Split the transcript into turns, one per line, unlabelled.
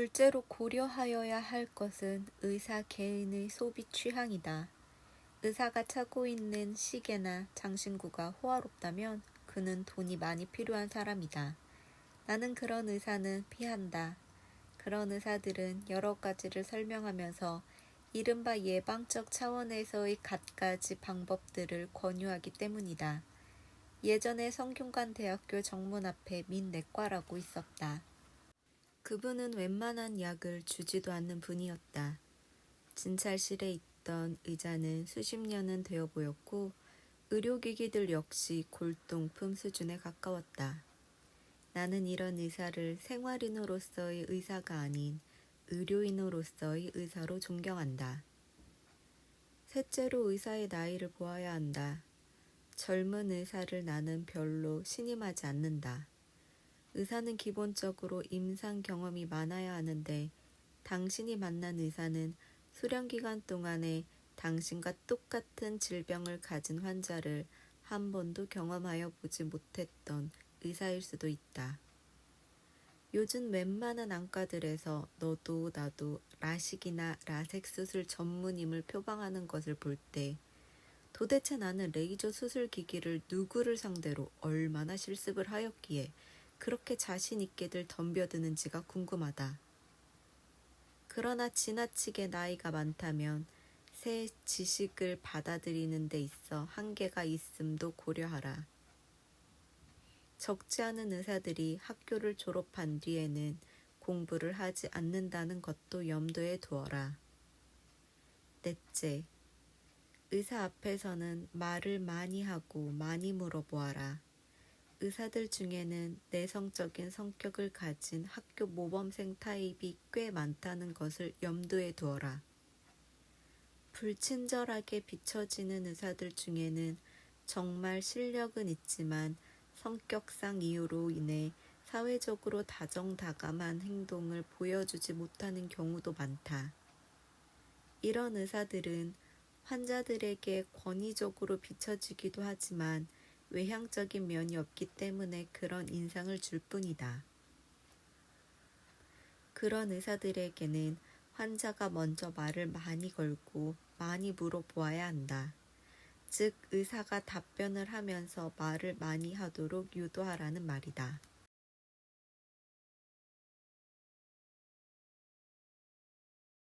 둘째로 고려하여야 할 것은 의사 개인의 소비 취향이다. 의사가 차고 있는 시계나 장신구가 호화롭다면 그는 돈이 많이 필요한 사람이다. 나는 그런 의사는 피한다. 그런 의사들은 여러 가지를 설명하면서 이른바 예방적 차원에서의 갖가지 방법들을 권유하기 때문이다. 예전에 성균관 대학교 정문 앞에 민내과라고 있었다. 그분은 웬만한 약을 주지도 않는 분이었다. 진찰실에 있던 의자는 수십 년은 되어 보였고 의료기기들 역시 골동품 수준에 가까웠다. 나는 이런 의사를 생활인으로서의 의사가 아닌 의료인으로서의 의사로 존경한다. 셋째로 의사의 나이를 보아야 한다. 젊은 의사를 나는 별로 신임하지 않는다. 의사는 기본적으로 임상 경험이 많아야 하는데 당신이 만난 의사는 수련 기간 동안에 당신과 똑같은 질병을 가진 환자를 한 번도 경험하여 보지 못했던 의사일 수도 있다. 요즘 웬만한 안과들에서 너도 나도 라식이나 라섹 수술 전문임을 표방하는 것을 볼 때 도대체 나는 레이저 수술 기기를 누구를 상대로 얼마나 실습을 하였기에 그렇게 자신 있게들 덤벼드는지가 궁금하다. 그러나 지나치게 나이가 많다면 새 지식을 받아들이는 데 있어 한계가 있음도 고려하라. 적지 않은 의사들이 학교를 졸업한 뒤에는 공부를 하지 않는다는 것도 염두에 두어라. 넷째, 의사 앞에서는 말을 많이 하고 많이 물어보아라. 의사들 중에는 내성적인 성격을 가진 학교 모범생 타입이 꽤 많다는 것을 염두에 두어라. 불친절하게 비춰지는 의사들 중에는 정말 실력은 있지만 성격상 이유로 인해 사회적으로 다정다감한 행동을 보여주지 못하는 경우도 많다. 이런 의사들은 환자들에게 권위적으로 비춰지기도 하지만 외향적인 면이 없기 때문에 그런 인상을 줄 뿐이다. 그런 의사들에게는 환자가 먼저 말을 많이 걸고 많이 물어보아야 한다. 즉, 의사가 답변을 하면서 말을 많이 하도록 유도하라는 말이다.